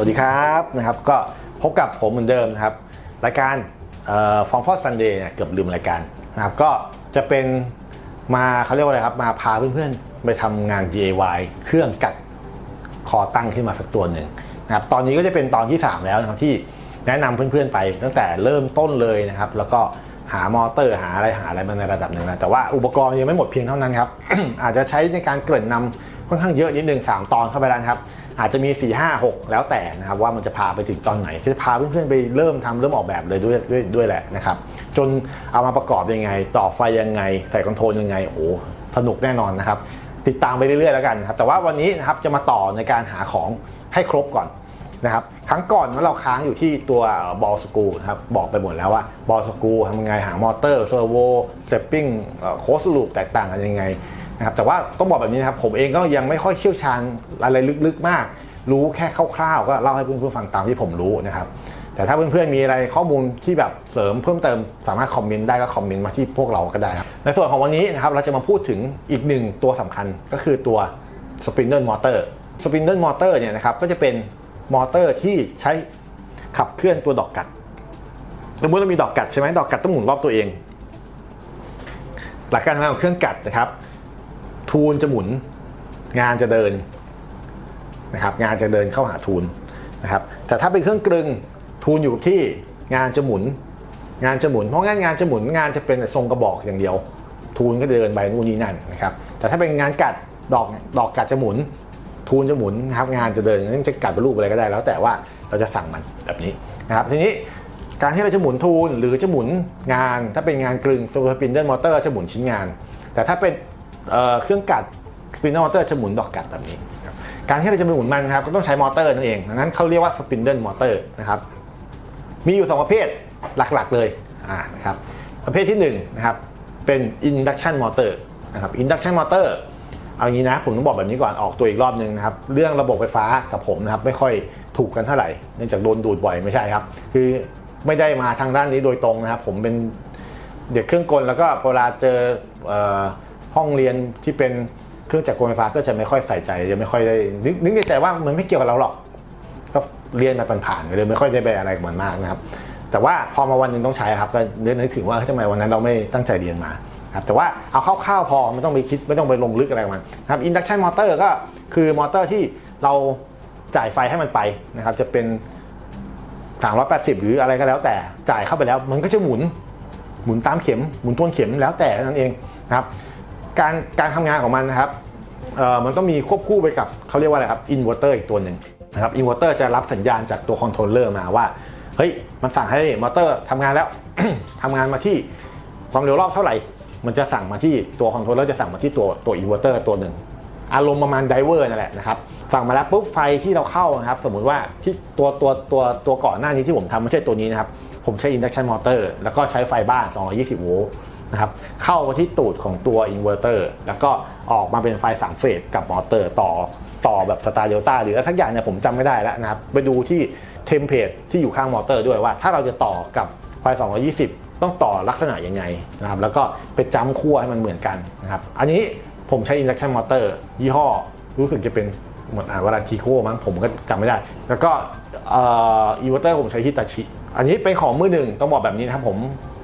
สวัสดีครับนะครับก็พบกับผมเหมือนเดิมนะครับ รายการฟองฟอสซันเดย์เนี่ยเกือบลืมรายการนะครับก็จะเป็นมาเขาเรียกว่าอะไรครับ มาพาเพื่อนๆ ไปทำงาน DIY เครื่องกัดคอตั้งขึ้นมาสักตัวหนึ่งนะครับตอนนี้ก็จะเป็นตอนที่ 3 แล้วนะครับที่แนะนำเพื่อนๆไปตั้งแต่เริ่มต้นเลยนะครับ แล้วก็หามอเตอร์หาอะไรหาอะไรมาในระดับหนึ่งแล้วแต่ว่าอุปกรณ์ยังไม่หมดเพียงเท่านั้นครับ อาจจะใช้ในการเกริ่นนำค่อนข้างเยอะนิดนึง3 ตอนเข้าไปแล้วครับ อาจจะมี 4 5 6 แล้วแต่นะครับว่ามันจะพาไปถึงตอนไหนจะพาเพื่อนๆไปเริ่มทำเริ่มออกแบบเลยด้วยด้วยด้วยแหละนะครับจนเอามาประกอบยังไง ต่อไฟยังไง ใส่คอนโทรลยังไงโอ้สนุกแน่นอนนะครับติดตามไปเรื่อยๆแล้วกันครับแต่ว่าวันนี้นะครับจะมาต่อในการหาของให้ครบก่อนนะครับครั้งก่อนเราค้างอยู่ที่ตัวบอลสกูนะครับบอกไปหมดแล้วว่าบอลสกูทำยังไงหามอเตอร์เซอร์โวสเตปปิ้งโค้ดลูปแตกต่างกันยังไง นะครับแต่ว่าต้องบอกแบบนี้นะครับผมเองก็ยังไม่ค่อยเชี่ยวชาญอะไรลึกๆมาก รู้แค่คร่าวๆก็เล่าให้เพื่อนๆฟังตามที่ผมรู้นะครับแต่ถ้าเพื่อนๆมีอะไรข้อมูลที่แบบเสริมเพิ่มเติมสามารถคอมเมนต์ได้ก็คอมเมนต์มาที่พวกเราก็ได้ครับในส่วนของวันนี้นะครับเราจะมาพูดถึงอีกหนึ่งตัวสำคัญก็คือตัว Spindle Motor Spindle Motor เนี่ยนะครับก็จะเป็นมอเตอร์ที่ใช้ขับเคลื่อนตัวดอกกัดสมมติเรามีดอกกัดใช่ไหมดอกกัดต้องหมุนรอบตัวเอง หลักการทำงานของเครื่องกัดนะครับ ทูลจะหมุน งานจะเดินนะครับงานจะเดินเข้าหาทูลนะครับแต่ถ้าเป็นเครื่องกลึงทูลอยู่กับที่งานจะหมุน งานจะหมุน เพราะงั้นงานจะหมุนงานจะเป็นทรงกระบอกอย่างเดียว ทูลก็เดินไปนู่นนี่นั่นนะครับแต่ถ้าเป็นงานกัดดอกดอกกัดจะหมุน ทูลจะหมุนนะครับงานจะเดินจะกัดเป็นรูปอะไรก็ได้แล้วแต่ว่าเราจะสั่งมันแบบนี้นะครับทีนี้การที่เราจะหมุนทูลหรือจะหมุนงาน ถ้าเป็นงานกลึงสปินเดิลมอเตอร์จะหมุนชิ้นงาน แต่ถ้าเป็น เเครื่องกัดสปินเดิลมอเตอร์จะหมุนดอกกัดแบบนี้ การที่เราจะไปหมุนมันครับก็ต้องใช้มอเตอร์นั่นเองดังนั้นเขาเรียกว่าสปินเดิลมอเตอร์นะครับมีอยู่ 2 ประเภทหลักๆเลยนะครับประเภทที่1นะครับเป็น induction motor นะครับ induction motor เอางี้นะผมต้องบอกแบบนี้ก่อนออกตัวอีกรอบนึงนะครับเรื่องระบบไฟฟ้ากับผมนะครับไม่ค่อยถูกกันเท่าไหร่เนื่องจากโดนดูดบ่อยไม่ใช่ครับ คือไม่ได้มาทางด้านนี้โดยตรงนะครับ ผมเป็นเด็กเครื่องกลแล้วก็เวลาเจอเอ ห้องเรียนที่เป็นเครื่องจักรกลไฟฟ้าก็จะไม่ค่อยใส่ใจจะไม่ค่อยได้นึกนึกในใจว่ามันไม่เกี่ยวกับเราหรอก ก็เรียนมาผ่านๆเลยไม่ค่อยได้ไปอะไรกับมันมากนะครับ แต่ว่าพอมาวันหนึ่งต้องใช้ครับก็นึกนึกถึงว่าทำไมวันนั้นเราไม่ตั้งใจเรียนมาครับแต่ว่าเอาคร่าวๆพอไม่ต้องไปคิดไม่ต้องไปลงลึกอะไรกับมันครับ induction motor ก็คือมอเตอร์ที่เราจ่ายไฟให้มันไปนะครับ จะเป็น 380 หรืออะไรก็แล้วแต่จ่ายเข้าไปแล้ว มันก็จะหมุนหมุนตามเข็มหมุนทวนเข็มแล้วแต่นั่นเองนะครับ การการทำงานของมันนะครับเอ่อมันต้องมีควบคู่ไปกับเขาเรียกว่าอะไรครับอินเวอร์เตอร์อีกตัวหนึ่งนะครับอินเวอร์เตอร์จะรับสัญญาณจากตัวคอนโทรลเลอร์มาว่าเฮ้ยมันสั่งให้มอเตอร์ทำงานแล้ว ทำงานมาที่ความเร็วรอบเท่าไหร่ มันจะสั่งมาที่ตัวคอนโทรลเลอร์จะสั่งมาที่ตัวตัวอินเวอร์เตอร์ตัวหนึ่งอารมณ์ประมาณไดเวอร์นั่นแหละนะครับสั่งมาแล้วปุ๊บไฟที่เราเข้านะครับสมมุติว่าที่ตัวตัวตัวตัวก่อนหน้านี้ที่ผมทำไม่ใช่ตัวนี้นะครับผมใช้ induction motor แล้วก็ใช้ไฟบ้าน 220 โวลต์ นะครับเข้ามาที่ตูดของตัวอินเวอร์เตอร์แล้วก็ออกมาเป็นไฟ3เฟสกับมอเตอร์ต่อต่อแบบสตาร์เดลต้าหรืออะไรสักอย่างเนี่ยผมจำไม่ได้แล้วนะครับไปดูที่เทมเพลตที่อยู่ข้างมอเตอร์ด้วยว่า ถ้าเราจะต่อกับไฟ 220 ต้องต่อลักษณะยังไงนะครับแล้วก็ไปจ้ำขั้วให้มันเหมือนกันนะครับอันนี้ผมใช้ induction motor ยี่ห้อรู้สึกจะเป็นเหมือนอ่านว่าราทีโคมั้งผมก็จำไม่ได้ แล้วก็อ่ออินเวอร์เตอร์ผมใช้ฮิตาชิ อันนี้เป็นของมือหนึ่งต้องบอกแบบนี้นะครับผม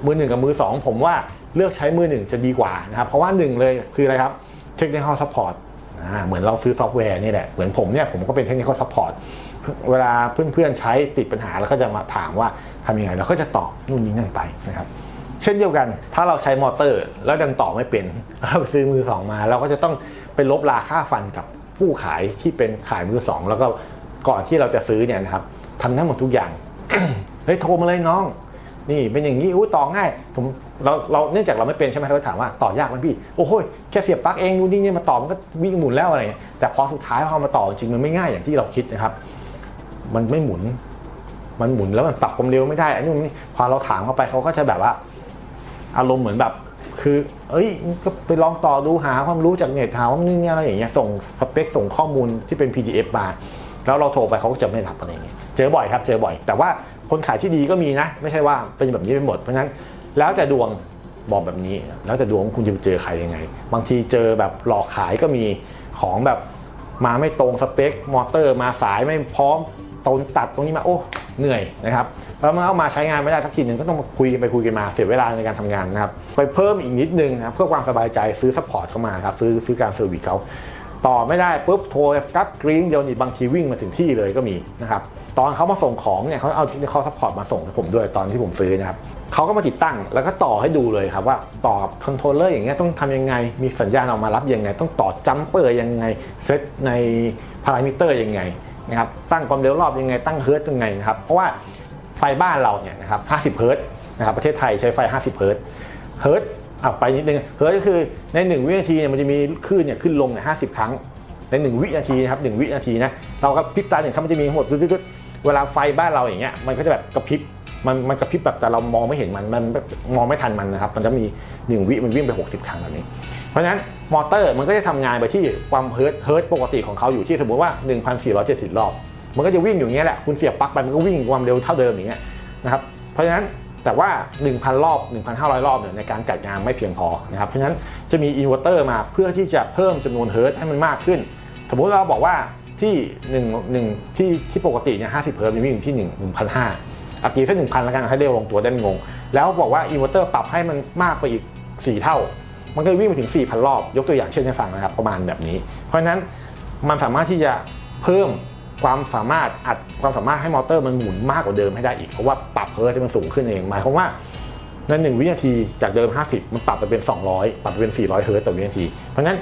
มือหนึ่งกับมือสองผมว่า เลือกใช้มือหนึ่งจะดีกว่านะครับ เพราะว่าหนึ่งเลยคืออะไรครับ technical support เหมือนเราซื้อซอฟต์แวร์นี่แหละ เหมือนผมเนี่ยผมก็เป็น technical support เวลาเพื่อนๆใช้ติดปัญหาแล้วก็จะมาถามว่าทำยังไงเราก็จะตอบนู่นนี่นั่นไปนะครับเช่นเดียวกัน ถ้าเราใช้มอเตอร์ แล้วดันต่อไม่เป็นเราไปซื้อมือสองมา เราก็จะต้องไปลบราค่าฟันกับผู้ขายที่เป็นขายมือสองแล้วก็ก่อนที่เราจะซื้อเนี่ยนะครับทำทั้งหมดทุกอย่างเฮ้ยโทรมาเลยน้อง นี่เป็นอย่างนี้อู้ต่อง่ายผมเราเราเนื่องจากเราไม่เป็นใช่ไหมเราถามว่าต่อยากไหมพี่โอ้โหแค่เสียบปลั๊กเองดูนี่เนี่ยมาต่อมันก็วิ่งหมุนแล้วอะไรเงี้ยแต่พอสุดท้ายพอมาต่อจริงมันไม่ง่ายอย่างที่เราคิดนะครับ มันไม่หมุน มันหมุนแล้วมันปรับความเร็วไม่ได้อันนี้นนี่พอเราถามเข้าไปเขาก็จะแบบว่า อารมณ์เหมือนแบบ คือ เอ้ยก็ไปลองต่อดูหาความรู้จากเน็ตหาว่านี่เนี่ยอะไรอย่างเงี้ยส่งสเปคส่งข้อมูลที่เป็น PDF มาแล้วเราโทรไปเขาก็จะไม่รับอะไรอย่างเงี้ยเจอบ่อยครับ เจอบ่อย แต่ว่า คนขายที่ดีก็มีนะ ไม่ใช่ว่าเป็นแบบนี้ไปหมดเพราะฉะนั้นแล้วแต่ดวงบอกแบบนี้ แล้วแต่ดวงคุณจะไปเจอใครยังไง บางทีเจอแบบหลอกขายก็มีของแบบมาไม่ตรงสเปคมอเตอร์ มาสายไม่พร้อมตนตัดตรงนี้มาโอ้เหนื่อยนะครับแล้วมันเอามาใช้งานไม่ได้ทักทีหนึ่งก็ต้องมาคุยกันไปคุยกันมาเสียเวลาในการทำงานนะครับไปเพิ่มอีกนิดนึงนะเพื่อความสบายใจซื้อซัพพอร์ตเข้ามาครับซื้อซื้อการเซอร์วิสเขาต่อไม่ได้ปุ๊บโทรกัดกรี๊งเดียวนี่บางทีวิ่งมาถึงที่เลยก็มีนะครับ ตอนเขามาส่งของเนี่ยเขาเอาที่เขาซัพพอร์ตมาส่งให้ผมด้วยตอนที่ผมซื้อนะครับเขาก็มาติดตั้งแล้วก็ต่อให้ดูเลยครับว่าต่อกับคอนโทรลเลอร์อย่างเงี้ยต้องทำยังไง มีสัญญาณออกมารับยังไง ต้องต่อจัมเปอร์ยังไงเซตในพารามิเตอร์ยังไงนะครับตั้งความเร็วรอบยังไงตั้งเฮิร์ตยังไงนะครับเพราะว่าไฟบ้านเราเนี่ยนะครับ50เฮิร์ตนะครับประเทศไทยใช้ไฟ 50เฮิร์ตเฮิร์ตอะไปนิดนึงเฮิร์ตก็คือใน 1 วินาทีเนี่ยมันจะมีคลื่นเนี่ยขึ้นลงเนี่ย50ครั้งใน 1 วินาทีนะครับ1วินาทีนะเราก็พริบตาหนึ่งครั้งมันจะมีทั้งหมดตึ๊ด เวลาไฟบ้านเราอย่างเงี้ยมันก็จะแบบกระพริบมันมันกระพริบแบบแต่เรามองไม่เห็นมันมันมองไม่ทันมันนะครับ มันจะมี1วิมันวิ่งไป 60 ครั้งแบบนี้ เพราะฉะนั้นมอเตอร์มันก็จะทำงานไปที่ความเฮิร์ตเฮิร์ตปกติของเขาอยู่ที่สมมติว่า 1,470 รอบ มันก็จะวิ่งอยู่เงี้ยแหละคุณเสียบปลั๊กไปมันก็วิ่งความเร็วเท่าเดิมอย่างเงี้ยนะครับเพราะฉะนั้นแต่ว่า 1,000 รอบ 1,500 รอบเนี่ยในการจัดงานไม่เพียงพอนะครับเพราะฉะนั้นจะมีอินเวอร์เตอร์มาเพื่อที่จะเพิ่มจำนวนเฮิร์ตให้มันมากขึ้น สมมุติเราบอกว่า ที่1 1ที่ที่ปกติเนี่ย50เฮิร์ตมันวิ่งอยู่ที่1 1,500อากีสัก1,000แล้วกันให้เร็วลงตัวได้งง แล้วบอกว่าอินเวอร์เตอร์ปรับให้มันมากไปอีก 4 เท่า มันก็วิ่งไปถึง 4,000 รอบ ยกตัวอย่างเช่นให้ฟังนะครับ ประมาณแบบนี้ เพราะฉะนั้นมันสามารถที่จะเพิ่มความสามารถอัดความสามารถให้มอเตอร์มันหมุนมากกว่าเดิมให้ได้อีก เพราะว่าปรับเฮิร์ตให้มันสูงขึ้นเอง หมายความว่าในหนึ่งวินาทีจากเดิม 50 มันปรับไปเป็น 200 ปรับไปเป็น 400 เฮิร์ตต่อวินาที เพราะฉะนั้น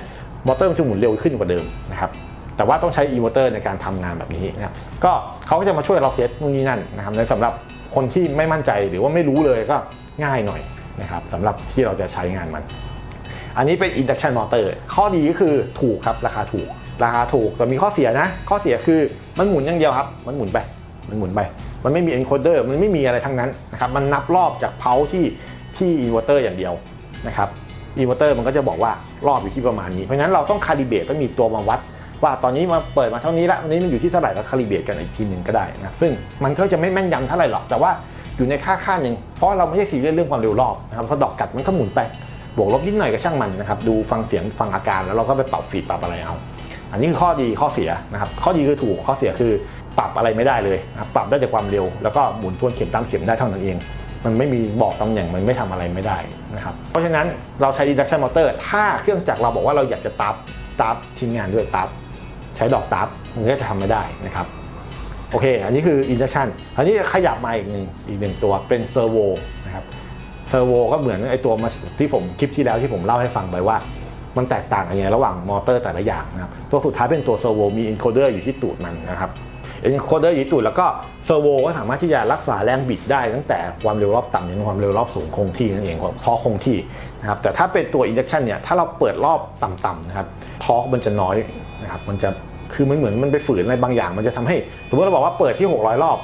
มอเตอร์มันจะหมุนเร็วขึ้นกว่าเดิมนะครับ แต่ว่าต้องใช้อีเวอร์เตอร์ในการทำงานแบบนี้นะครับก็เขาก็จะมาช่วยเราเซตนู่นนี่นั่นนะครับในสำหรับคนที่ไม่มั่นใจหรือว่าไม่รู้เลยก็ง่ายหน่อยนะครับสำหรับที่เราจะใช้งานมัน อันนี้เป็น induction motor ข้อดีก็คือถูกครับราคาถูก ราคาถูกแต่มีข้อเสียนะ ข้อเสียคือมันหมุนอย่างเดียวครับ มันหมุนไป มันหมุนไป มันไม่มี encoder มันไม่มีอะไรทั้งนั้นนะครับมันนับรอบจากเพาที่ที่ inverter อย่างเดียวนะครับ inverter มันก็จะบอกว่ารอบอยู่ที่ประมาณนี้ เพราะฉะนั้นเราต้อง calibrate ต้องมีตัวมาวัด ว่าตอนนี้มาเปิดมาเท่านี้ละวันนี้มันอยู่ที่เท่าไหร่แล้วคาลิเบรตกันอีกทีหนึ่งก็ได้นะซึ่งมันก็จะไม่แม่นยำเท่าไหร่หรอกแต่ว่าอยู่ในค่าค่าหนึ่งเพราะเราไม่ใช่ซีเรียสเรื่องความเร็วรอบนะครับพอดอกกัดมันก็หมุนไปบวกลบนิดหน่อยก็ช่างมันนะครับดูฟังเสียงฟังอาการแล้วเราก็ไปปรับฟีดปรับอะไรเอาอันนี้คือข้อดีข้อเสียนะครับข้อดีคือถูกข้อเสียคือปรับอะไรไม่ได้เลยนะครับปรับได้แต่ความเร็ว แล้วก็หมุนทวนเข็มตามเข็มได้เท่านั้นเอง มันไม่มีบอกตำแหน่งมันไม่ทำอะไรไม่ได้นะครับเพราะฉะนั้นเราใช้ induction motor ถ้าเครื่องจักรเราบอกว่าเราอยากจะตับตับชิ้นงานด้วยตับ ใช้ดอกตับมันก็จะทำไม่ได้นะครับโอเค อันนี้คือ induction อันนี้ขยับมาอีกหนึ่งอีกหนึ่งตัวเป็นเซอร์โวนะครับเซอร์โวก็เหมือนไอตัวที่ผมคลิปที่แล้วที่ผมเล่าให้ฟังไปว่า มันแตกต่างกันยังไงระหว่างมอเตอร์แต่ละอย่างนะครับ ตัวสุดท้ายเป็นตัวเซอร์โวมีอินโคเดอร์อยู่ที่ตูดมันนะครับอินโคเดอร์อยู่ที่ตูดแล้วก็เซอร์โวก็สามารถที่จะรักษาแรงบิดได้ ตั้งแต่ความเร็วรอบต่ำจนความเร็วรอบสูงคงที่นั่นเองทอร์คคงที่นะครับ แต่ถ้าเป็นตัว induction เนี่ย ถ้าเราเปิดรอบต่ำๆนะครับทอมันจะน้อย นะครับมันจะคือมันเหมือนมันไปฝืนอะไรบางอย่าง มันจะทำให้สมมติเราบอกว่าเปิดที่ 600 รอบ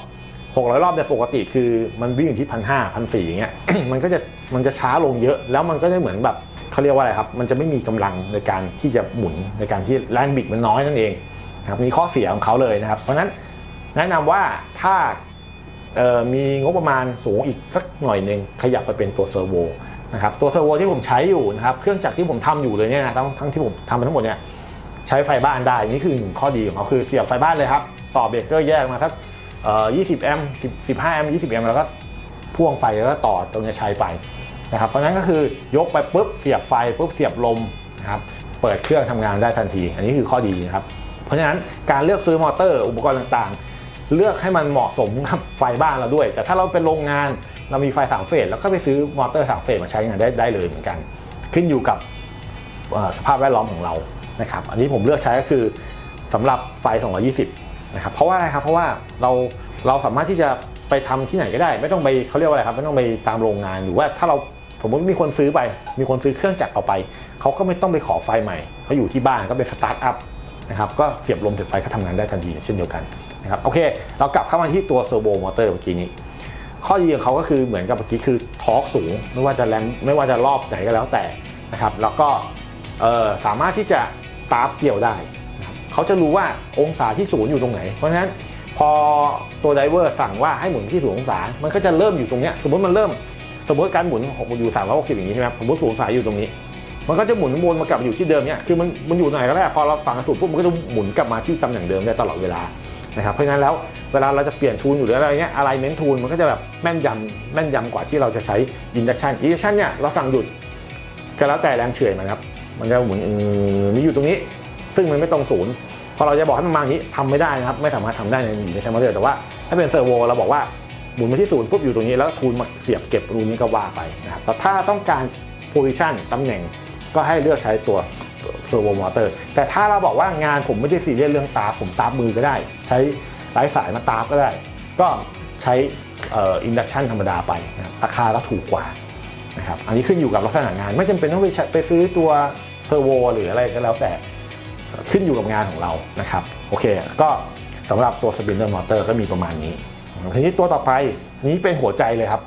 600 รอบเนี่ยปกติคือมันวิ่งอยู่ที่พันห้าพันสี่อย่างเงี้ยมันก็จะมันจะช้าลงเยอะ แล้วมันก็จะเหมือนแบบเขาเรียกว่าอะไรครับ มันจะไม่มีกำลังในการที่จะหมุนในการที่แรงบิดมันน้อยนั่นเองนะครับนี่ข้อเสียของเขาเลยนะครับ เพราะฉะนั้นแนะนำว่าถ้ามีงบประมาณสูงอีกสักหน่อยหนึ่งขยับไปเป็นตัวเซอร์โวนะครับตัวเซอร์โวที่ผมใช้อยู่นะครับเครื่องจักรที่ผมทำอยู่เลยเนี่ยนะทั้งทั้งที่ผมทำมาทั้งหมดเนี่ย ใช้ไฟบ้านได้ นี่คือหนึ่งข้อดีของเขาคือเสียบไฟบ้านเลยครับ ต่อเบรกเกอร์แยกมาสักเอ่อ20 แอมป์15 แอมป์20 แอมป์แล้วก็พ่วงไฟแล้วก็ต่อตรงนี้ใช้ไปนะครับเพราะนั้นก็คือยกไปปุ๊บเสียบไฟปุ๊บเสียบลมนะครับเปิดเครื่องทำงานได้ทันที อันนี้คือข้อดีนะครับ เพราะฉะนั้นการเลือกซื้อมอเตอร์อุปกรณ์ต่างๆ เลือกให้มันเหมาะสมกับไฟบ้านเราด้วย แต่ถ้าเราเป็นโรงงานเรามีไฟสามเฟสแล้วก็ไปซื้อมอเตอร์สามเฟสมาใช้งานได้ได้เลยเหมือนกัน ขึ้นอยู่กับสภาพแวดล้อมของเรา นะครับอันนี้ผมเลือกใช้ก็คือสำหรับไฟ 220 นะครับเพราะว่าอะไรครับเพราะว่าเราเราสามารถที่จะไปทำที่ไหนก็ได้ ไม่ต้องไปเขาเรียกว่าอะไรครับไม่ต้องไปตามโรงงานหรือว่าถ้าเราสมมติมีคนซื้อไป มีคนซื้อเครื่องจักรเอาไป เขาก็ไม่ต้องไปขอไฟใหม่เขาอยู่ที่บ้านก็เป็นสตาร์ทอัพนะครับก็เสียบลมเสียบไฟก็ทำงานได้ทันทีเช่นเดียวกันนะครับโอเค เรากลับเข้ามาที่ตัวเซอร์โวมอเตอร์เมื่อกี้นี้ข้อดีของเขาก็คือเหมือนกับเมื่อกี้คือทอร์กสูง ไม่ว่าจะแรงไม่ว่าจะรอบไหนก็แล้วแต่นะครับแล้วก็เออสามารถที่จะ ตาร์ฟเกี่ยวได้นะครับเขาจะรู้ว่าองศาที่ศูนย์อยู่ตรงไหน เพราะฉะนั้นพอตัวไดเวอร์สั่งว่าให้หมุนที่ศูนย์องศา มันก็จะเริ่มอยู่ตรงเนี้ยสมมติมันเริ่มสมมติการหมุนของอยู่360อย่างนี้ใช่ไหมครับสมมติศูนย์องศาอยู่ตรงนี้ มันก็จะหมุนวนมากลับมาอยู่ที่เดิมเนี่ยคือมันมันอยู่ไหนก็ได้พอเราฝังสูตรปุ๊บมันก็จะหมุนกลับมาที่ตำแหน่งเดิมได้ตลอดเวลานะครับเพราะฉะนั้นแล้วเวลาเราจะเปลี่ยนทูลอยู่หรืออะไรเงี้ยอะไรเมนทูลมันก็จะแบบแม่นยำแม่นยำกว่าที่เราจะใช้ induction induction เนี่ยเราสั่งหยุดก็แล้วแต่แรงเฉื่อยมันครับ มันจะหมุนอือมีอยู่ตรงนี้ ซึ่งมันไม่ตรงศูนย์พอเราจะบอกให้มันมาอย่างนี้ทำไม่ได้นะครับ ไม่สามารถทำได้ใน induction motor แต่ว่าถ้าเป็นเซอร์โวเราบอกว่าหมุนมาที่ศูนย์ปุ๊บอยู่ตรงนี้แล้วทูลมาเสียบเก็บรูนี้ก็ว่าไปนะครับแต่ถ้าต้องการ position ตำแหน่งก็ให้เลือกใช้ตัวเซอร์โวมอเตอร์ แต่ถ้าเราบอกว่างานผมไม่ได้ซีเรียสเรื่องตาผมตาร์ฟมือก็ได้ ใช้ไร้สายมาตาก็ได้ ก็ใช้อินดักชันธรรมดาไปนะครับราคาก็ถูกกว่า นะครับอันนี้ขึ้นอยู่กับลักษณะงานไม่จำเป็นต้องไปไปซื้อตัวเซอร์โวหรืออะไรก็แล้วแต่ขึ้นอยู่กับงานของเรานะครับโอเค ก็สำหรับตัวสปินเนอร์มอเตอร์ก็มีประมาณนี้ทีนี้ตัวต่อไปนี้เป็นหัวใจเลยครับ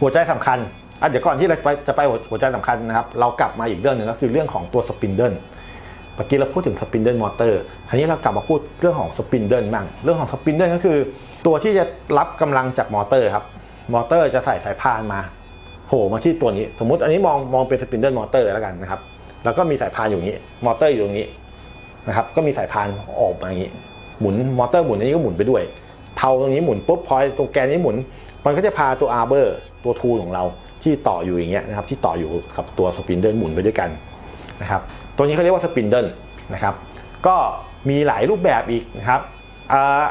หัวใจสำคัญอะเดี๋ยวก่อนที่เราจะไปหัวใจสำคัญนะครับเรากลับมาอีกเรื่องหนึ่งก็คือเรื่องของตัวสปินเดิลเมื่อกี้เราพูดถึงสปินเดิลมอเตอร์คราวนี้เรากลับมาพูดเรื่องของสปินเดิลบ้างเรื่องของสปินเดิลก็คือ ตัวที่จะรับกำลังจากมอเตอร์ครับมอเตอร์จะใส่สายพานมา โผล่มาที่ตัวนี้ สมมติอันนี้มองมองเป็นสปินเดิลมอเตอร์แล้วกันนะครับ แล้วก็มีสายพานอยู่นี้ มอเตอร์อยู่ตรงนี้นะครับ ก็มีสายพานออกมาอย่างนี้ หมุนมอเตอร์หมุนอันนี้ก็หมุนไปด้วย เพาตรงนี้หมุนปุ๊บพอตัวแกนนี้หมุน มันก็จะพาตัวอาร์เบอร์ตัวทูลของเราที่ต่ออยู่อย่างเงี้ยนะครับ ที่ต่ออยู่กับตัวสปินเดิลหมุนไปด้วยกันนะครับ ตัวนี้เขาเรียกว่าสปินเดิลนะครับ ก็มีหลายรูปแบบอีกนะครับ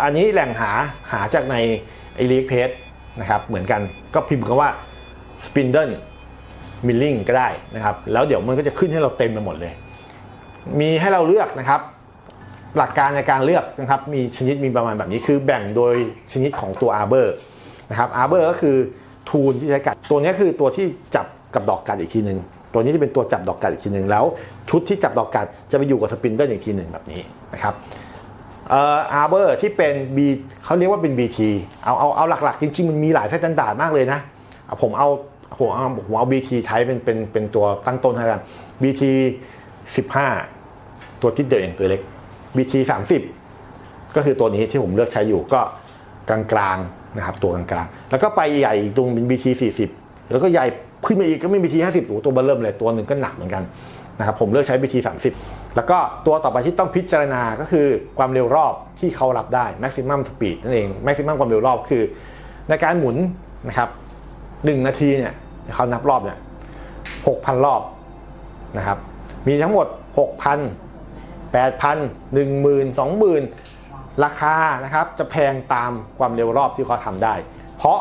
อันนี้แหล่งหาหาจากในไอรีเพจนะครับ เหมือนกัน ก็พิมพ์คำว่า สปินเดิลมิลลิงก็ได้นะครับ แล้วเดี๋ยวมันก็จะขึ้นให้เราเต็มไปหมดเลย มีให้เราเลือกนะครับ หลักการในการเลือกนะครับ มีชนิดมีประมาณแบบนี้คือแบ่งโดยชนิดของตัวอาร์เบอร์นะครับอาร์เบอร์ก็คือทูลที่ใช้กัด ตัวนี้คือตัวที่จับกับดอกกัดอีกทีหนึ่งตัวนี้จะเป็นตัวจับดอกกัดอีกทีหนึ่งแล้ว ชุดที่จับดอกกัดจะไปอยู่กับสปินเดิลอีกทีหนึ่งแบบนี้นะครับเอ่ออาร์เบอร์ที่เป็น B เขาเรียกว่าเป็น BT เอาเอาเอาหลักๆ จริงๆ มันมีหลายสแตนดาร์ดมากเลยนะ ผมเอา ผมเอาผมเอา BT ใช้เป็นเป็นเป็นตัวตั้งต้นให้กัน BT 15 ตัวที่เด่นตัวเล็ก BT 30 ก็คือตัวนี้ที่ผมเลือกใช้อยู่ก็กลางๆนะครับตัวกลางๆ แล้วก็ไปใหญ่อีกตรงเป็น BT 40 แล้วก็ใหญ่ขึ้นมาอีกก็มี BT 50โอ้ตัวเบอร์เริ่มเลยตัวหนึ่งก็หนักเหมือนกันนะครับผมเลือกใช้ BT 30 แล้วก็ตัวต่อไปที่ต้องพิจารณาก็คือความเร็วรอบที่เขารับได้ maximum speed นั่นเอง maximum ความเร็วรอบคือ ในการหมุนนะครับ 1นาทีเนี่ยเขานับรอบเนี่ย6,000รอบนะครับ มีทั้งหมด6,000 8,000 10,000 20,000ราคานะครับจะแพงตามความเร็วรอบที่เขาทำได้ เพราะ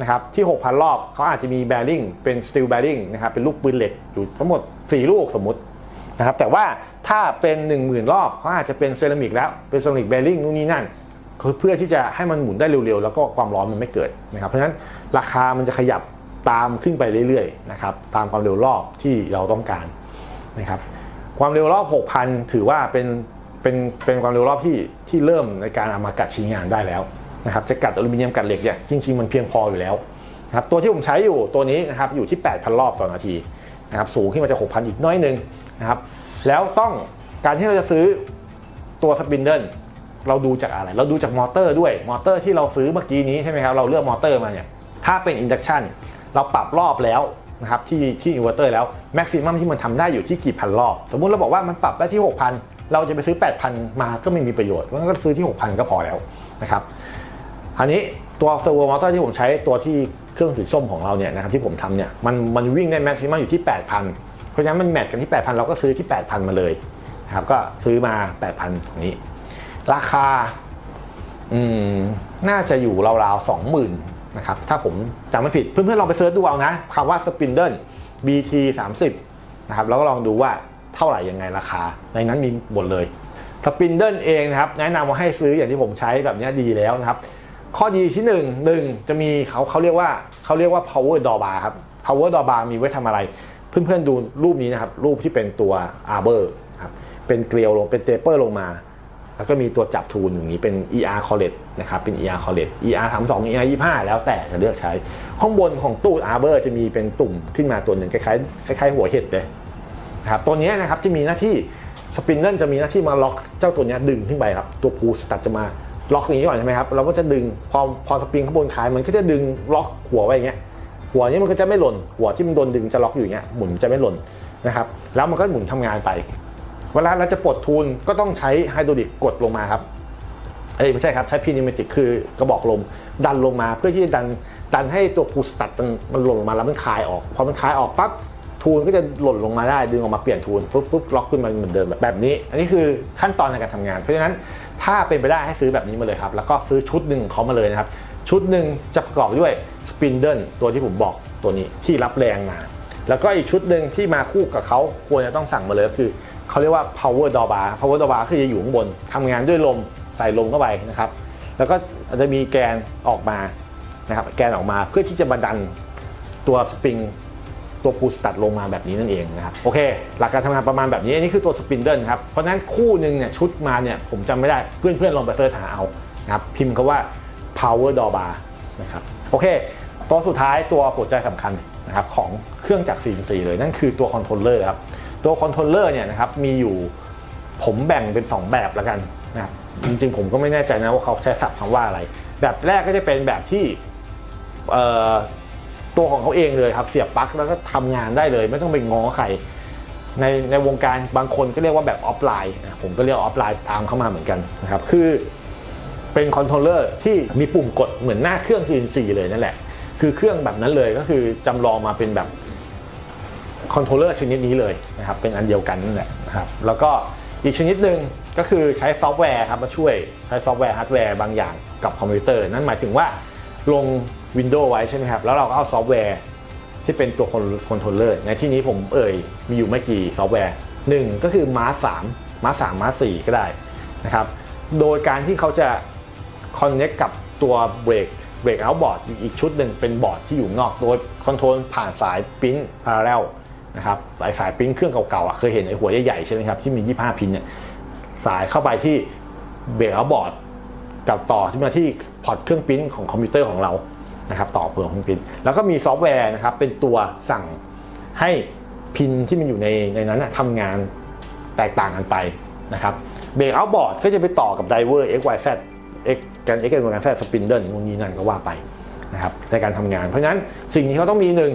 นะครับที่ 6,000 รอบเขาอาจจะมีแบริ่งเป็นสตีลแบริ่งนะครับเป็นลูกปืนเหล็กอยู่ทั้งหมด 4 ลูกสมมตินะครับแต่ว่าถ้าเป็น 10,000 รอบเขาอาจจะเป็นเซรามิกแล้วเป็นเซรามิกแบริ่งนู่นนี่นั่น เพื่อที่จะให้มันหมุนได้เร็วๆ แล้วก็ความร้อนมันไม่เกิดนะครับเพราะฉะนั้นราคามันจะขยับตามขึ้นไปเรื่อยๆนะครับตามความเร็วรอบที่เราต้องการนะครับความเร็วรอบ 6,000 ถือว่าเป็นเป็นเป็นความเร็วรอบที่ที่เริ่มในการเอามากัดชิ้นงานได้แล้วนะครับจะกัดอลูมิเนียมกัดเหล็กเนี่ยจริงๆมันเพียงพออยู่แล้วนะครับตัวที่ผมใช้อยู่ตัวนี้นะครับอยู่ที่ 8,000 รอบต่อนาทีนะครับสูงขึ้นมาจาก 6,000 อีกน้อยนึงนะครับแล้วต้องการที่เราจะซื้อตัวสปินเดิล เราดูจากอะไร เราดูจากมอเตอร์ด้วย มอเตอร์ที่เราซื้อเมื่อกี้นี้ใช่ไหมครับ เราเลือกมอเตอร์มาเนี่ย ถ้าเป็นอินดักชันเราปรับรอบแล้วนะครับที่ที่อินเวอร์เตอร์แล้วแม็กซิมัมที่มันทำได้อยู่ที่กี่พันรอบ สมมุติเราบอกว่ามันปรับได้ที่ 6,000 เราจะไปซื้อ 8,000 มาก็ไม่มีประโยชน์เพราะงั้นก็ซื้อที่ 6,000 ก็พอแล้วนะครับอันนี้ตัวเซอร์โวมอเตอร์ที่ผมใช้ตัวที่เครื่องสีส้มของเราเนี่ยนะครับที่ผมทำเนี่ยมันมันวิ่งได้แม็กซิมัมอยู่ที่ 8,000 เพราะฉะนั้นมันแมทกันที่ 8,000 เราก็ซื้อที่ 8,000 มาเลยนะครับก็ซื้อมา 8,000นี้ ราคาอืมน่าจะอยู่ราวๆ20,000นะครับ ถ้าผมจำไม่ผิด เพื่อนๆลองไปเซิร์ชดูเอานะคำว่าสปินเดิล BT 30นะครับ แล้วก็ลองดูว่าเท่าไหร่ยังไงราคา ในนั้นมีหมดเลยสปินเดิลเองนะครับ แนะนำว่าให้ซื้ออย่างที่ผมใช้แบบนี้ดีแล้วนะครับ ข้อดีที่1นึ่งหนึ่งจะมีเขาเขาเรียกว่าเขาเรียกว่า power door bar ครับ power door bar มีไว้ทำอะไร เพื่อนๆดูรูปนี้นะครับ รูปที่เป็นตัว arbor ครับเป็นเกลียวลงเป็นเตเปอร์ลงมา แล้วก็มีตัวจับทูลอย่างนี้เป็น ER collet นะครับเป็น ER collet ER 32 ER 25แล้วแต่จะเลือกใช้ ข้างบนของตู้ arbor จะมีเป็นตุ่มขึ้นมาตัวหนึ่งคล้ายๆคล้ายๆ หัวเห็ดเลยนะครับตัวนี้นะครับจะมีหน้าที่สปินเนิลจะมีหน้าที่มาล็อกเจ้าตัวนี้ดึงขึ้นไปครับตัวพูสตัดจะมาล็อกอย่างนี้ก่อนใช่ไหมครับเราก็จะดึงพอพอสปริงข้างบนขายมันก็จะดึงล็อกหัวไว้อย่างเงี้ยหัวนี้มันก็จะไม่หล่นหัวที่มันโดนดึงจะล็อกอยู่อย่างเงี้ยหมุนจะไม่หล่นนะครับแล้วมันก็หมุนทำงานไป เวลาเราจะปลดทูลก็ต้องใช้ไฮดรอลิกกดลงมาครับเอ้ยไม่ใช่ครับ ใช้พีนิเมติกคือกระบอกลม ดันลงมาเพื่อที่จะดันดันให้ตัวพูสตัดมันมันหล่นลงมาแล้วมันคลายออกพอมันคลายออกปั๊บทูนก็จะหล่นลงมาได้ดึงออกมาเปลี่ยนทูนปุ๊บปุ๊บล็อกขึ้นมาเหมือนเดิมแบบแบบนี้ อันนี้คือขั้นตอนในการทำงาน เพราะฉะนั้นถ้าเป็นไปได้ให้ซื้อแบบนี้มาเลยครับ แล้วก็ซื้อชุดหนึ่งของเขามาเลยนะครับ ชุดหนึ่งจะประกอบด้วยสปินเดิลตัวที่ผมบอกตัวนี้ที่รับแรงมา แล้วก็อีกชุดหนึ่งที่มาคู่กับเขาควรจะต้องสั่งมาเลยก็คือ เขาเรียกว่า power door bar power door bar คือจะอยู่ข้างบนทำงานด้วยลมใส่ลมเข้าไปนะครับ แล้วก็จะมีแกนออกมานะครับแกนออกมาเพื่อที่จะมาดันตัวสปริงตัวพูสตัดลงมาแบบนี้นั่นเองนะครับโอเค หลักการทำงานประมาณแบบนี้อันนี้คือตัวสปินเดิลครับเพราะฉะนั้นคู่หนึ่งเนี่ยชุดมาเนี่ยผมจำไม่ได้เพื่อนๆลองไปเสิร์ชหาเอานะครับพิมพ์คาว่า power door bar นะครับโอเค ตัวสุดท้ายตัวหัวใจสำคัญนะครับของเครื่องจักร CNC เลยนั่นคือตัวคอนโทรลเลอร์ครับ ตัวคอนโทรลเลอร์เนี่ยนะครับมีอยู่ผมแบ่งเป็น 2 แบบแล้วกันนะครับจริงๆผมก็ไม่แน่ใจนะว่าเขาใช้ศัพท์คำว่าอะไร แบบแรกก็จะเป็นแบบที่ตัวของเขาเองเลยครับเสียบปลั๊กแล้วก็ทำงานได้เลย ไม่ต้องไปง้อใครในในวงการบางคนก็เรียกว่าแบบออฟไลน์นะผมก็เรียกออฟไลน์ตามเข้ามาเหมือนกันนะครับคือเป็นคอนโทรลเลอร์ที่มีปุ่มกดเหมือนหน้าเครื่อง CNC เลยนั่นแหละ คือเครื่องแบบนั้นเลยก็คือจำลองมาเป็นแบบ คอนโทรลเลอร์ชนิดนี้เลยนะครับเป็นอันเดียวกันนั่นแหละนะครับแล้วก็อีกชนิดหนึ่งก็คือใช้ซอฟต์แวร์ครับมาช่วยใช้ซอฟต์แวร์ฮาร์ดแวร์บางอย่างกับคอมพิวเตอร์นั่นหมายถึงว่าลง Windows ไว้ใช่ไหมครับ แล้วเราก็เอาซอฟต์แวร์ที่เป็นตัวคอนโทรลเลอร์ในที่นี้ผมเอ่ยมีอยู่ไม่กี่ซอฟต์แวร์หนึ่งก็คือมาสามมาสามมาสี่ก็ได้นะครับโดยการที่เขาจะคอนเน็กกับตัวเบรกเบรกเอาบอร์ดอีกชุดหนึ่งเป็นบอร์ดที่อยู่นอก โดยคอนโทรลผ่านสายปิ้นพาราเรล นะครับสายสายปิ้นเครื่องเก่าๆอะเคยเห็นไอ้หัวใหญ่ๆใช่ไหมครับที่มี 25 พินเนี่ยสายเข้าไปที่เบรกเอาบอร์ดกับต่อที่มาที่พอร์ตเครื่องปิ้นของคอมพิวเตอร์ของเรานะครับต่อเปลือกเครื่องปิ้นแล้วก็มีซอฟต์แวร์นะครับเป็นตัวสั่งให้พินที่มันอยู่ในในนั้นนะทำงานแตกต่างกันไปนะครับเบรกเอาบอร์ดก็จะไปต่อกับไดเวอร์ XYZ X การ X กันการแทรกสปินเดิลนู่นนี่นั่นก็ว่าไปนะครับในการทำงาน เพราะฉะนั้นสิ่งที่เขาต้องมีหนึ่ง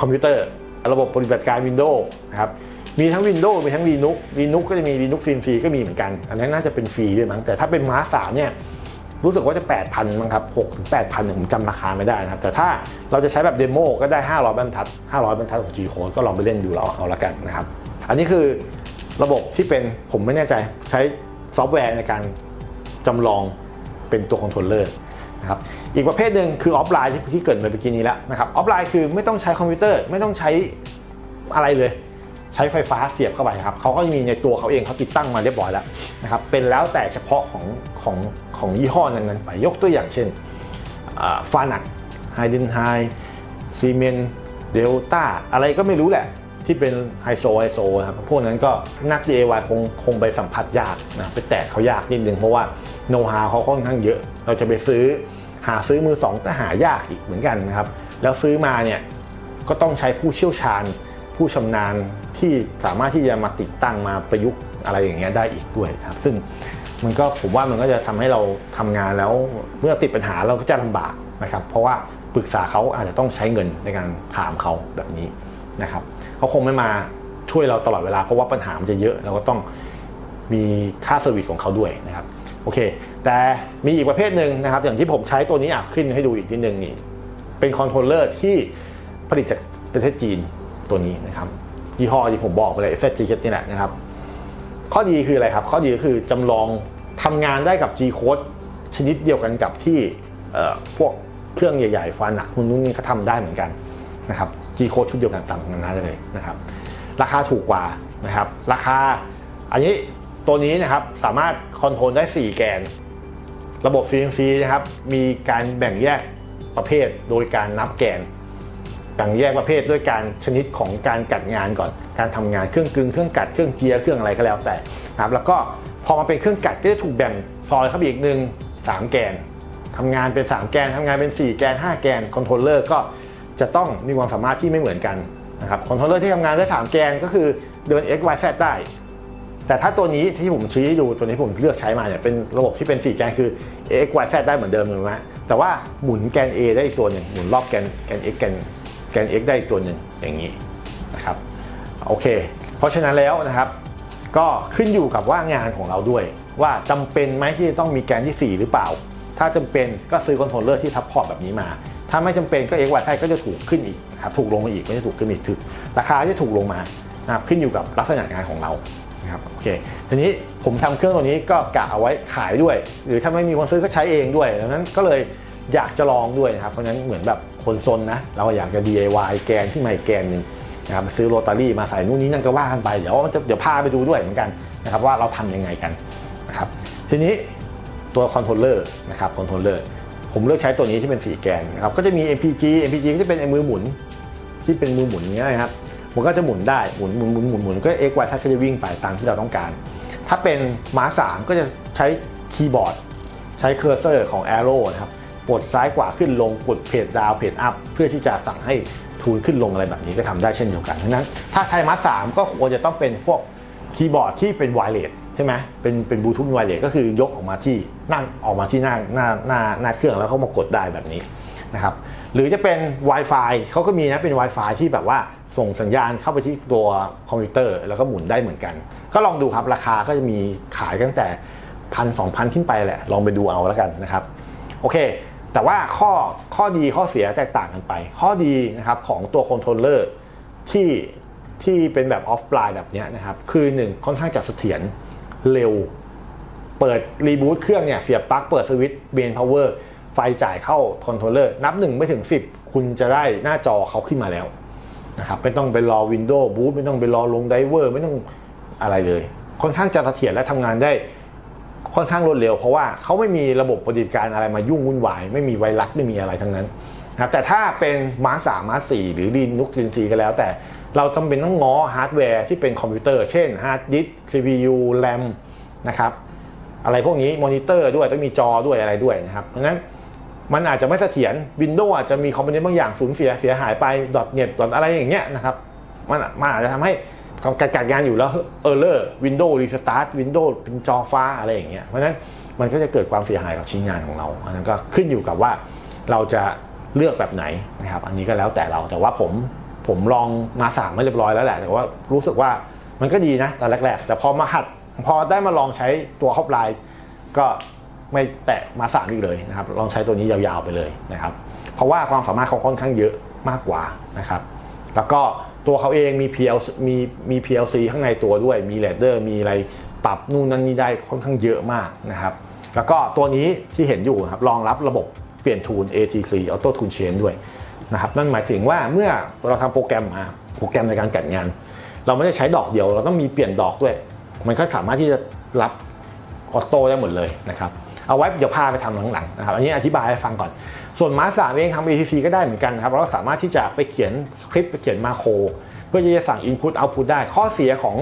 คอมพิวเตอร์ ระบบปฏิบัติการ Windows นะครับมีทั้ง Windows มีทั้ง Linux Linux ก็จะมี Linux CNC ก็มีเหมือนกัน อันนั้นน่าจะเป็นฟรีด้วยมั้งแต่ถ้าเป็นมาสามเนี่ยรู้สึกว่าจะ 8,000มั้งครับ6ถึง8,000เนี่ยผมจำราคาไม่ได้นะครับ แต่ถ้าเราจะใช้แบบเดโมก็ได้ 500บรรทัด 500บรรทัดของ G Code ก็ลองไปเล่นดูเราเอาละกันนะครับ อันนี้คือระบบที่เป็นผมไม่แน่ใจใช้ซอฟต์แวร์ในการจำลองเป็นตัวคอนโทรลเลอร์ นะครับอีกประเภทหนึ่งคือออฟไลน์ที่ที่เกิดมาเมื่อกี้นี้แล้วนะครับออฟไลน์คือไม่ต้องใช้คอมพิวเตอร์ไม่ต้องใช้อะไรเลย ใช้ไฟฟ้าเสียบเข้าไปครับเขาก็มีในตัวเขาเองเขาติดตั้งมาเรียบร้อยแล้วนะครับเป็นแล้วแต่เฉพาะของของของยี่ห้อนั้นๆไปยกตัวอย่างเช่นฟานักไฮดินไฮซีเมนเดลต้าอะไรก็ไม่รู้แหละที่เป็นไฮโซไฮโซครับพวกนั้นก็นัก DIY คงคงไปสัมผัสยากนะไปแตะเขายากนิดนึงเพราะว่า โน้ตฮาเขาค่อนข้างเยอะ เราจะไปซื้อหาซื้อมือสองก็หายากอีกเหมือนกันนะครับ แล้วซื้อมาเนี่ยก็ต้องใช้ผู้เชี่ยวชาญ ผู้ชำนาญที่สามารถที่จะมาติดตั้งมาประยุกต์อะไรอย่างเงี้ยได้อีกด้วยครับ ซึ่งมันก็ผมว่ามันก็จะทำให้เราทำงานแล้วเมื่อติดปัญหาเราก็จะลำบากนะครับ เพราะว่าปรึกษาเขาอาจจะต้องใช้เงินในการถามเขาแบบนี้นะครับเขาคงไม่มาช่วยเราตลอดเวลาเพราะว่าปัญหามันจะเยอะเราก็ต้องมีค่าเซอร์วิสของเขาด้วยนะครับ โอเค แต่มีอีกประเภทหนึ่งนะครับ อย่างที่ผมใช้ตัวนี้อะขึ้นให้ดูอีกนิดนึงนี่ เป็นคอนโทรลเลอร์ที่ผลิตจากประเทศจีนตัวนี้นะครับ ยี่ห้อที่ผมบอกไปเลย f อ g นี่แหละนะครับ ข้อดีคืออะไรครับ ข้อดีก็คือจำลองทำงานได้กับ G code ชนิดเดียวกันกับที่พวกเครื่องใหญ่ๆฟาหนักคุณนุ่นนี่เขาทำได้เหมือนกันนะครับ G code ชุดเดียวกันต่างกันนั้เลยนะครับ ราคาถูกกว่านะครับ ราคาอันนี้ ตัวนี้นะครับสามารถคอนโทรลได้ 4 แกน ระบบ CNC นะครับมีการแบ่งแยกประเภทโดยการนับแกนแบ่งแยกประเภทด้วยการชนิดของการกัดงานก่อน การทำงานเครื่องกึงเครื่องกัดเครื่องเจียเครื่องอะไรก็แล้วแต่นะครับแล้วก็พอมาเป็นเครื่องกัดก็จะถูกแบ่งซอยเข้าไปอีกหนึ่งสามแกนทำงานเป็น 3 แกนทำงานเป็น 4 แกน 5 แกนคอนโทรลเลอร์ก็จะต้องมีความสามารถที่ไม่เหมือนกันนะครับคอนโทรลเลอร์ที่ทำงานได้ 3 แกนก็คือเดิน x y z ได้ แต่ถ้าตัวนี้ที่ผมชี้ให้ดูตัวนี้ผมเลือกใช้มาเนี่ยเป็นระบบที่เป็น 4 แกนคือ x y z ได้เหมือนเดิมถูกไหมแต่ว่าหมุนแกน A ได้อีกตัวหนึ่งหมุนรอบแกนแกน x แกนแกน x ได้อีกตัวหนึ่งอย่างนี้นะครับโอเค เพราะฉะนั้นแล้วนะครับ ก็ขึ้นอยู่กับว่างานของเราด้วย ว่าจำเป็นไหมที่จะต้องมีแกนที่ 4 หรือเปล่า ถ้าจำเป็นก็ซื้อคอนโทรลเลอร์ที่ซัพพอร์ตแบบนี้มา ถ้าไม่จำเป็นก็ x y z ก็จะถูกขึ้นอีกครับถูกลงมาอีกไม่ใช่ถูกขึ้นอีกถึงราคาจะถูกลงมานะครับขึ้นอยู่กับลักษณะงานของเรา นะครับโอเคทีนี้ผมทำเครื่องตัวนี้ก็กะเอาไว้ขายด้วย หรือถ้าไม่มีคนซื้อก็ใช้เองด้วยดังนั้นก็เลยอยากจะลองด้วยนะครับเพราะฉะนั้นเหมือนแบบคนซนนะเราอยากจะ DIY แกนที่ใหม่แกนหนึ่งนะครับซื้อโรตารี่มาใส่นู่นนี่นั่นก็ว่ากันไปเดี๋ยวจะเดี๋ยวพาไปดูด้วยเหมือนกันนะครับว่าเราทำยังไงกันนะครับทีนี้ตัวคอนโทรลเลอร์นะครับคอนโทรลเลอร์ผมเลือกใช้ตัวนี้ที่เป็นสีแกนนะครับก็จะมี MPG MPG ก็จะเป็นไอ้มือหมุนที่เป็นมือหมุนอย่ายครับ มันก็จะหมุนได้หมุนหมุนหมุนหมุนหมุนก็ x y z ก็จะวิ่งไปตามที่เราต้องการ ถ้าเป็นม้าสามก็จะใช้คีย์บอร์ด ใช้เคอร์เซอร์ของ Arrow นะครับกดซ้ายขวาขึ้นลงกดเพจดาวเพจอัพเพื่อที่จะสั่งให้ทูนขึ้นลงอะไรแบบนี้ก็ทำได้เช่นเดียวกันดังนั้น ถ้าใช้ม้าสามก็ควรจะต้องเป็นพวกคีย์บอร์ดที่เป็นไวเลสใช่ไหมเป็นเป็นบลูทูธไวเลสก็คือยกออกมาที่นั่งออกมาที่หน้าหน้าหน้าหน้าเครื่องแล้วเขามากดได้แบบนี้นะครับหรือจะเป็น Wi-Fi เขาก็มีนะเป็น Wi-Fi ที่แบบว่า ส่งสัญญาณเข้าไปที่ตัวคอมพิวเตอร์ แล้วก็หมุนได้เหมือนกัน ก็ลองดูครับราคาก็จะมีขายตั้งแต่พันสองพันขึ้นไปแหละ ลองไปดูเอาแล้วกันนะครับ โอเค แต่ว่าข้อข้อดีข้อเสียแตกต่างกันไป ข้อดีนะครับของตัวคอนโทรลเลอร์ที่ที่เป็นแบบออฟไลน์แบบนี้นะครับ คือหนึ่งค่อนข้างจะเสถียรเร็ว เปิดรีบูตเครื่องเนี่ยเสียบปลั๊กเปิดสวิตช์เบนพาวเวอร์ไฟจ่ายเข้าคอนโทรลเลอร์นับ1ไม่ถึง 10 คุณจะได้หน้าจอเขาขึ้นมาแล้ว นะครับไม่ต้องไปรอ Windows Boot ไม่ต้องไปรอลงไดเวอร์ไม่ต้องอะไรเลย ค่อนข้างจะเสถียรและทำงานได้ค่อนข้างรวดเร็ว เพราะว่าเขาไม่มีระบบปฏิบัติการอะไรมายุ่งวุ่นวาย ไม่มีไวรัสไม่มีอะไรทั้งนั้นนะครับแต่ถ้าเป็นมาสามมาสี่หรือดีนุกซินซีก็แล้ว แต่เราจำเป็นต้องง้อฮาร์ดแวร์ที่เป็นคอมพิวเตอร์เช่นฮาร์ดดิสก์ CPU RAM นะครับอะไรพวกนี้มอนิเตอร์ด้วยต้องมีจอด้วยอะไรด้วยนะครับเพราะฉะนั้น มันอาจจะไม่เสถียร Windows อาจจะมีคอมโพเนนต์บางอย่างสูญเสียเสียหายไป .net อทอะไรอย่างเงี้ยนะครับ มันมันอาจจะทำให้การจัดงานอยู่แล้วเออร์เลอร์ Windows Restart Windows เป็นจอฟ้าอะไรอย่างเงี้ยเพราะฉะนั้นมันก็จะเกิดความเสียหายกับชิ้นงานของเรา อันนั้นก็ขึ้นอยู่กับว่าเราจะเลือกแบบไหนนะครับ อันนี้ก็แล้วแต่เราแต่ว่าผมผมลองมาสามไม่เรียบร้อยแล้วแหละ แต่ว่ารู้สึกว่ามันก็ดีนะตอนแรก ๆ แต่พอมาหัดพอได้มาลองใช้ตัวฮอปไลน์ก็ ไม่แตะมาสามอีกเลยนะครับลองใช้ตัวนี้ยาวๆไปเลยนะครับ เพราะว่าความสามารถเขาค่อนข้างเยอะมากกว่านะครับ แล้วก็ตัวเขาเองมี PL มีมี PLC ข้างในตัวด้วยมีเลดเดอร์มีอะไรปรับนู่นนั่นนี่ได้ค่อนข้างเยอะมากนะครับ แล้วก็ตัวนี้ที่เห็นอยู่ครับรองรับระบบเปลี่ยนทูน ATC Auto Tune Chain ด้วยนะครับนั่นหมายถึงว่าเมื่อเราทำโปรแกรมมาโปรแกรมในการจัดงาน เราไม่ได้ใช้ดอกเดียว เราต้องมีเปลี่ยนดอกด้วย มันก็สามารถที่จะรับออโต้ได้หมดเลยนะครับ เอาไว้เดี๋ยวพาไปทำหลังๆนะครับอันนี้อธิบายให้ฟังก่อน ส่วนมาสามเองทำ ATC ก็ได้เหมือนกันนะครับเราสามารถที่จะไปเขียนสคริปต์ไปเขียนมาโครเพื่อที่จะสั่ง Input Output ได้ข้อเสียของ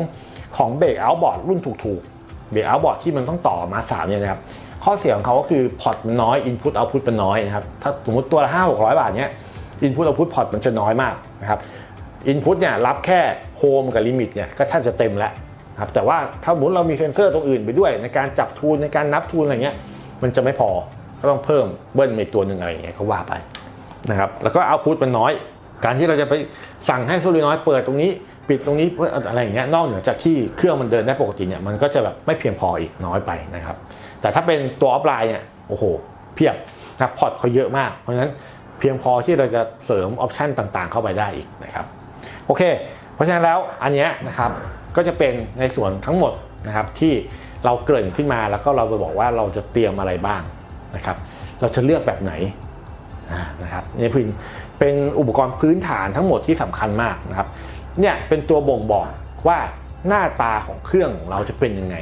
ของเบรกเอาท์บอร์ดรุ่นถูกๆเบรกเอาท์บอร์ดที่มันต้องต่อมาสามเนี่ยนะครับข้อเสียของเขาก็คือพอร์ตมันน้อย Input Output มันน้อยนะครับถ้าสมมติตัวละห้าหกร้อยบาทเนี้ย Input Output พอร์ตมันจะน้อยมากนะครับ Input เนี่ยรับแค่โฮมกับลิมิตเนี่ยก็แทบจะเต็มแล้ว ครับแต่ว่าถ้าสมมติเรามีเซนเซอร์ตรงอื่นไปด้วย ในการจับทูลในการนับทูลอะไรเงี้ยมันจะไม่พอก็ต้องเพิ่มเบิ้ลมาอีกตัวหนึ่งอะไรอย่างเงี้ยก็ว่าไปนะครับแล้วก็เอาพุทมันน้อย การที่เราจะไปสั่งให้โซลินอยเปิดตรงนี้ปิดตรงนี้อะไรอย่างเงี้ยนอกเหนือจากที่เครื่องมันเดินได้ปกติเนี่ยมันก็จะแบบไม่เพียงพออีกน้อยไปนะครับแต่ถ้าเป็นตัวออฟไลน์เนี่ยโอ้โหเพียบนะพอร์ตเขาเยอะมาก เพราะฉะนั้นเพียงพอที่เราจะเสริมออปชันต่างๆ เข้าไปได้อีกนะครับโอเค เพราะฉะนั้นแล้วอันเนี้ยนะครับ ก็จะเป็นในส่วนทั้งหมดนะครับที่เราเกริ่นขึ้นมาแล้วก็เราไปบอกว่าเราจะเตรียมอะไรบ้างนะครับ เราจะเลือกแบบไหนนะครับนี่เพิ่งเป็นอุปกรณ์พื้นฐานทั้งหมดที่สำคัญมากนะครับเนี่ยเป็นตัวบ่งบอกว่าหน้าตาของเครื่องของเราจะเป็นยังไง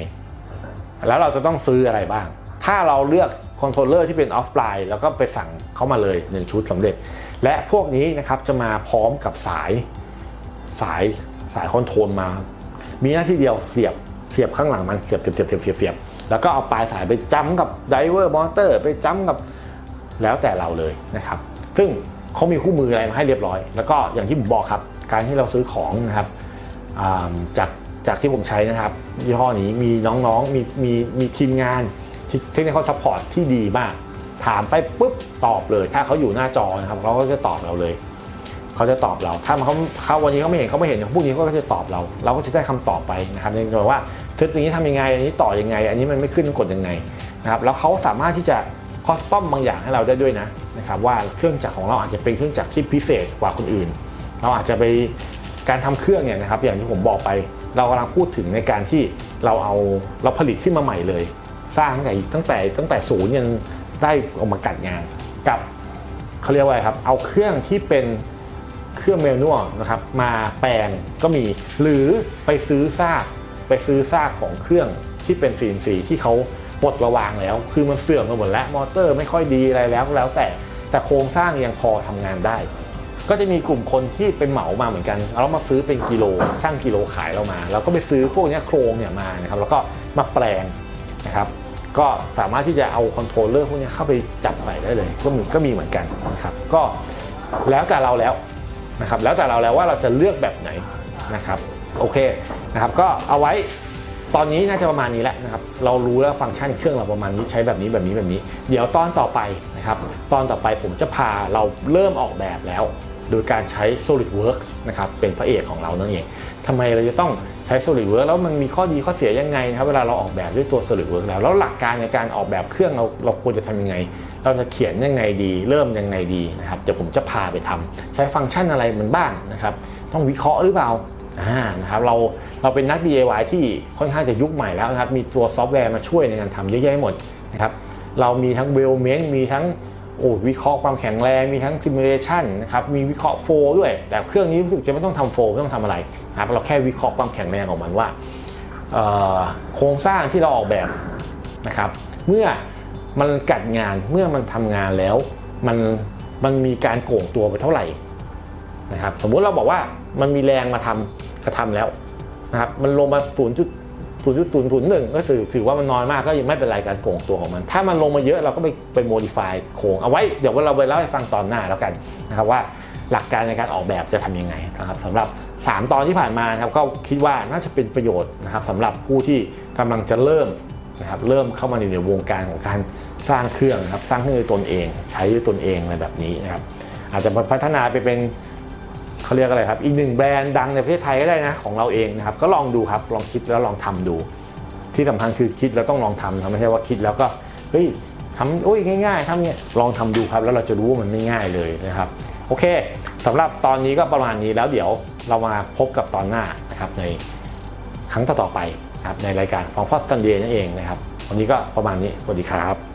แล้วเราจะต้องซื้ออะไรบ้าง ถ้าเราเลือกคอนโทรลเลอร์ที่เป็นออฟไลน์แล้วก็ไปสั่งเข้ามาเลย 1 ชุดสำเร็จ และพวกนี้นะครับจะมาพร้อมกับสายสายสายคอนโทรลมา มีหน้าที่เดียวเสียบเสียบข้างหลังมันเสียบเสียบเสียบเสียบเสียบเสียบแล้วก็เอาปลายสายไปจ้ำกับไดเวอร์มอเตอร์ไปจ้ำกับแล้วแต่เราเลยนะครับ ซึ่งเขามีคู่มืออะไรมาให้เรียบร้อย แล้วก็อย่างที่ผมบอกครับ การที่เราซื้อของนะครับจากจากที่ผมใช้นะครับยี่ห้อนี้มีน้องๆมีมีมีทีมงานเทคนิคซัพพอร์ตที่ดีมาก ถามไปปุ๊บตอบเลย ถ้าเขาอยู่หน้าจอนะครับเขาก็จะตอบเราเลย เขาจะตอบเรา ถ้าเขาเขาวันนี้เขาไม่เห็นเขาไม่เห็นพรุ่งนี้เขาก็จะตอบเรา เราก็จะได้คำตอบไปนะครับในกรณีว่าทึบอย่างนี้ทำยังไง อันนี้ต่อยังไง อันนี้มันไม่ขึ้นกดยังไงนะครับแล้วเขาสามารถที่จะคอสตอมบางอย่างให้เราได้ด้วยนะนะครับว่าเครื่องจักรของเราอาจจะเป็นเครื่องจักรที่พิเศษกว่าคนอื่น เราอาจจะไปการทำเครื่องเนี่ยนะครับอย่างที่ผมบอกไปเรากำลังพูดถึงในการที่เราเอาเราผลิตขึ้นมาใหม่เลย สร้างตั้งแต่ตั้งแต่ตั้งแต่ศูนย์ยันได้ออกมากัดงานกับเขาเรียกว่าอะไรครับเอาเครื่องที่เป็น เครื่องเมนวลนะครับมาแปลงก็มี หรือไปซื้อซากไปซื้อซากของเครื่องที่เป็น CNC ที่เขาปลดระวางแล้ว คือมันเสื่อมไปหมดแล้วมอเตอร์ไม่ค่อยดีอะไรแล้วแล้วแต่แต่โครงสร้างยังพอทำงานได้ ก็จะมีกลุ่มคนที่เป็นเหมามาเหมือนกันแล้วมาซื้อเป็นกิโลช่างกิโลขายเรามา แล้วก็ไปซื้อพวกนี้โครงเนี่ยมานะครับแล้วก็มาแปลงนะครับก็สามารถที่จะเอาคอนโทรลเลอร์พวกนี้เข้าไปจับใส่ได้เลยก็มีก็มีเหมือนกันนะครับก็แล้วแต่เราแล้ว นะครับแล้วแต่เราแล้วว่าเราจะเลือกแบบไหนนะครับโอเคนะครับก็เอาไว้ตอนนี้น่าจะประมาณนี้แหละนะครับเรารู้แล้วฟังก์ชันเครื่องเราประมาณนี้ใช้แบบนี้แบบนี้แบบนี้ เดี๋ยวตอนต่อไปนะครับตอนต่อไปผมจะพาเราเริ่มออกแบบแล้ว โดยการใช้ SolidWorks นะครับเป็นพระเอกของเรานั่นเองทำไมเราจะต้อง ช้ SolidWorks แล้วมันมีข้อดีข้อเสียยังไงนะครับเวลาเราออกแบบด้วยตัว SolidWorks แล้วแล้วหลักการในการออกแบบเครื่องเราเราควรจะทำยังไง เราจะเขียนยังไงดี เริ่มยังไงดีนะครับเดี๋ยวผมจะพาไปทำใช้ฟังก์ชันอะไรมันบ้างนะครับต้องวิเคราะห์หรือเปล่าอ่านะครับเราเราเป็นนัก DIY ที่ค่อนข้างจะยุคใหม่แล้วนะครับมีตัวซอฟต์แวร์มาช่วยในการทำเยอะแยะหมดนะครับเรามีทั้งเวลเมนต์มีทั้งโอ้วิเคราะห์ความแข็งแรงมีทั้งซิมูเลชันนะครับมีวิเคราะห์โฟลด้วย แต่เครื่องนี้รู้สึกจะไม่ต้องทำโฟไม่ต้องทำอะไร ครับเราแค่วิเคราะห์ความแข็งแรงของมันว่าโครงสร้างที่เราออกแบบนะครับเมื่อมันกัดงานเมื่อมันทำงานแล้วมันมันมีการโก่งตัวไปเท่าไหร่นะครับสมมุติเราบอกว่ามันมีแรงมาทำกระทำแล้วนะครับมันลงมา 0. 0.001ก็ถือถือว่ามันน้อยมากก็ยังไม่เป็นไรการโก่งตัวของมัน ถ้ามันลงมาเยอะเราก็ไปไปโมดิฟายโครงเอาไว้เดี๋ยวเราไปเล่าให้ฟังตอนหน้าแล้วกันนะครับว่าหลักการในการออกแบบจะทำยังไงนะครับสำหรับ 3 ตอนที่ผ่านมาครับก็คิดว่าน่าจะเป็นประโยชน์นะครับสำหรับผู้ที่กำลังจะเริ่มนะครับเริ่มเข้ามาในวงการของการสร้างเครื่องครับสร้างเครื่องด้วยตนเอง ใช้ด้วยตนเองอะไรแบบนี้นะครับอาจจะพัฒนาไปเป็นเขาเรียกอะไรครับ อีกหนึ่งแบรนด์ดังในประเทศไทยก็ได้นะของเราเองนะครับก็ลองดูครับลองคิดแล้วลองทำดู ที่สำคัญคือคิดแล้วต้องลองทำนะไม่ใช่ว่าคิดแล้วก็เฮ้ยทำโอ้ยง่ายๆทำเนี่ยลองทำดูครับแล้วเราจะรู้ว่ามันไม่ง่ายเลยนะครับโอเคสำหรับตอนนี้ก็ประมาณนี้แล้วเดี๋ยว เรามาพบกับตอนหน้านะครับในครั้งต่อๆไปนะครับในรายการฟองฟอสตันเดย์นั่นเองนะครับ วันนี้ก็ประมาณนี้สวัสดีครับ